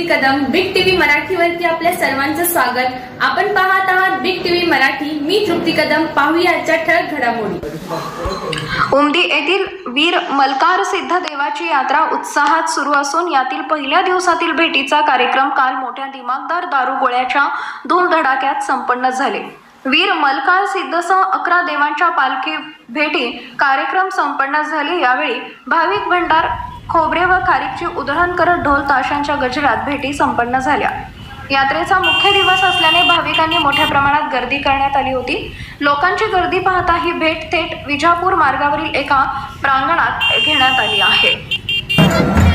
तृप्ती Kadam big TV मराठीवरती आपल्या सर्वांचं स्वागत. आपण पाहत आहात बिग टीव्ही मराठी. मी तृप्ती कदम. पाहूया आजच्या ठळक घडामोडी. उमदी येथील वीर मलकार सिद्ध देवाची यात्रा उत्साहात सुरू असून यातील पहिल्या दिवसातील भेटीचा कार्यक्रम काल मोठ्या दिमागदार दारुगोळ्याच्या धूमधडाक्यात संपन्न झाले. वीर मलकार सिद्धसह अकरा देवांच्या पालखी भेटी कार्यक्रम संपन्न झाले. यावेळी भाविक भंडार खोबरे व खारीकची उधळण करत ढोल ताशांच्या गजरात भेटी संपन्न झाल्या. यात्रेचा मुख्य दिवस असल्याने भाविकांनी मोठ्या प्रमाणात गर्दी करण्यात आली होती. लोकांची गर्दी पाहता ही भेट थेट विजापूर मार्गावरील एका प्रांगणात घेण्यात आली आहे.